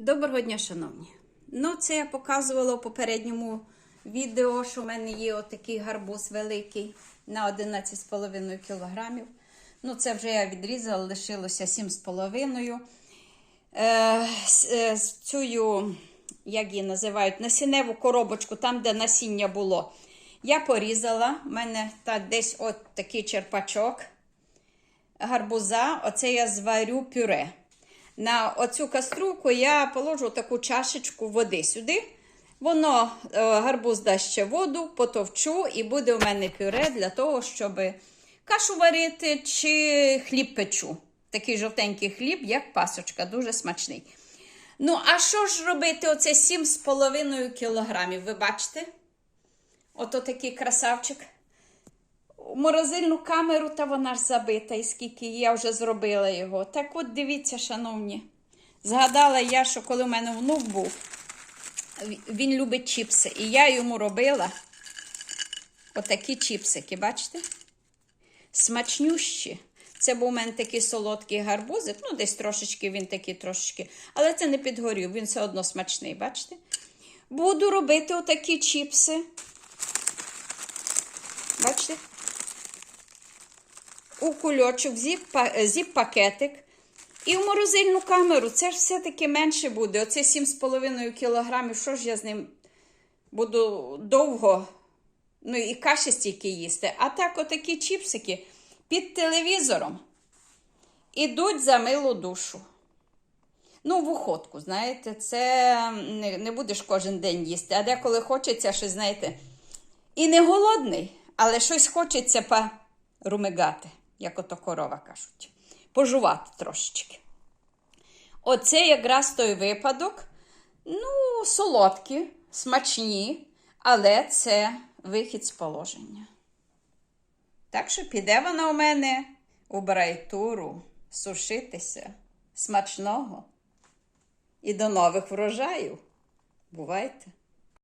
Доброго дня, шановні. Ну, це я показувала у попередньому відео, що в мене є отакий гарбуз великий на 11,5 кілограмів. Ну, це вже я відрізала, лишилося 7,5. Е, е, цю, як її називають, насінневу коробочку, там, де насіння було. Я порізала. У мене та, десь от такий черпачок гарбуза. Оце я зварю пюре. На оцю каструлку я положу таку чашечку води сюди. Воно е, гарбуз дасть ще воду, потовчу, і буде у мене пюре для того, щоб кашу варити чи хліб печу. Такий жовтенький хліб, як пасочка, дуже смачний. Ну, а що ж робити оце 7,5 кілограмів? Ви бачите? Ото такий красавчик. Морозильну камеру, та вона ж забита, і скільки я вже зробила його. Так от дивіться, шановні. Згадала я, що коли в мене внук був, він любить чіпси. І я йому робила отакі чіпсики, бачите? Смачнющі. Це був у мене такий солодкий гарбузик, ну, десь трошечки він такий трошечки. Але це не підгорів, він все одно смачний, бачите? Буду робити отакі чіпси. Бачите? У кульочок, зіп-пакетик і в морозильну камеру. Це ж все-таки менше буде. Оце 7,5 кілограмів. Що ж я з ним буду довго, ну і каші стільки їсти. А так, отакі чіпсики під телевізором ідуть за милу душу. Ну, в уходку, знаєте, це не, не будеш кожен день їсти, а деколи хочеться щось, знаєте, і не голодний, але щось хочеться порумигати як ото корова кажуть, пожувати трошечки. Оце якраз той випадок. Ну, солодкі, смачні, але це вихід з положення. Так що піде вона у мене у брайтуру сушитися смачного і до нових врожаїв. Бувайте!